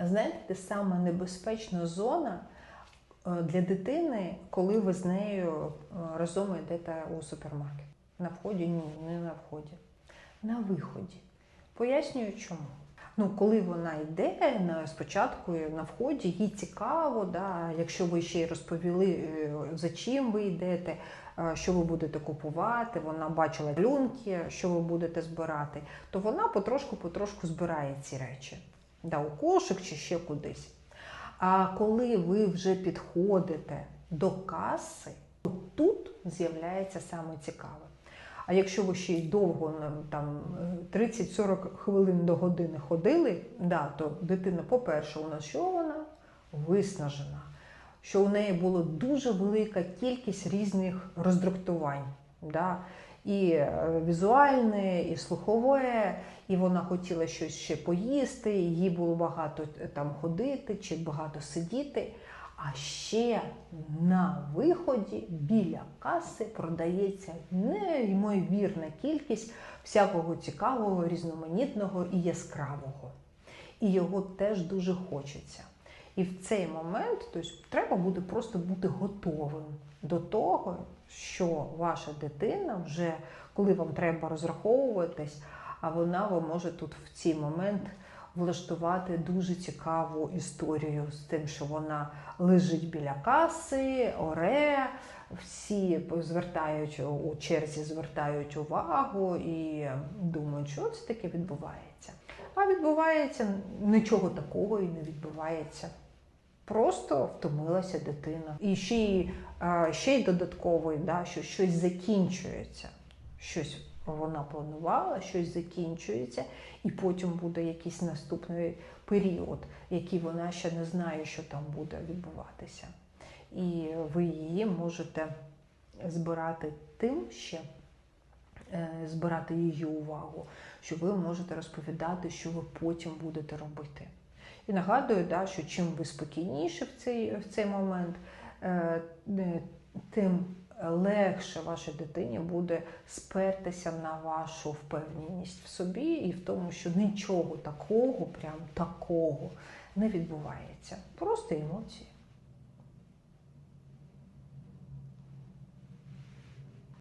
Знаєте, це саме небезпечна зона е, для дитини, коли ви з нею е, разом йдете у супермаркет. На вході ні, не на вході. На виході. Пояснюю чому. Ну, коли вона йде спочатку на вході, їй цікаво, да, якщо ви ще й розповіли, е, за чим ви йдете, що ви будете купувати, вона бачила люнки, що ви будете збирати, то вона потрошку-потрошку збирає ці речі да, у кошик чи ще кудись. А коли ви вже підходите до каси, тут з'являється саме цікаве. А якщо ви ще й довго там 30-40 хвилин до години ходили, да, то дитина, по-перше, у нас що вона виснажена, що у неї була дуже велика кількість різних роздруктувань. Да? І е, візуальне, і слухове, і вона хотіла щось ще поїсти, і їй було багато е, там ходити чи багато сидіти. А ще на виході біля каси продається неймовірна кількість всякого цікавого, різноманітного і яскравого. І його теж дуже хочеться. І в цей момент тобто, треба буде просто бути готовим до того, що ваша дитина вже, коли вам треба розраховуватись, а вона вам може тут в цей момент влаштувати дуже цікаву історію з тим, що вона лежить біля каси, оре, всі звертають у черзі, звертають увагу і думають, що це таке відбувається. А відбувається нічого такого і не відбувається. Просто втомилася дитина. І ще й, ще й додатково, да, що щось закінчується. Щось вона планувала, щось закінчується, і потім буде якийсь наступний період, який вона ще не знає, що там буде відбуватися. І ви її можете збирати тим ще, е, збирати її увагу, що ви можете розповідати, що ви потім будете робити. І нагадую, да, що чим ви спокійніше в цей, в цей момент, е, тим легше вашій дитині буде спертися на вашу впевненість в собі і в тому, що нічого такого, прям такого не відбувається. Просто емоції.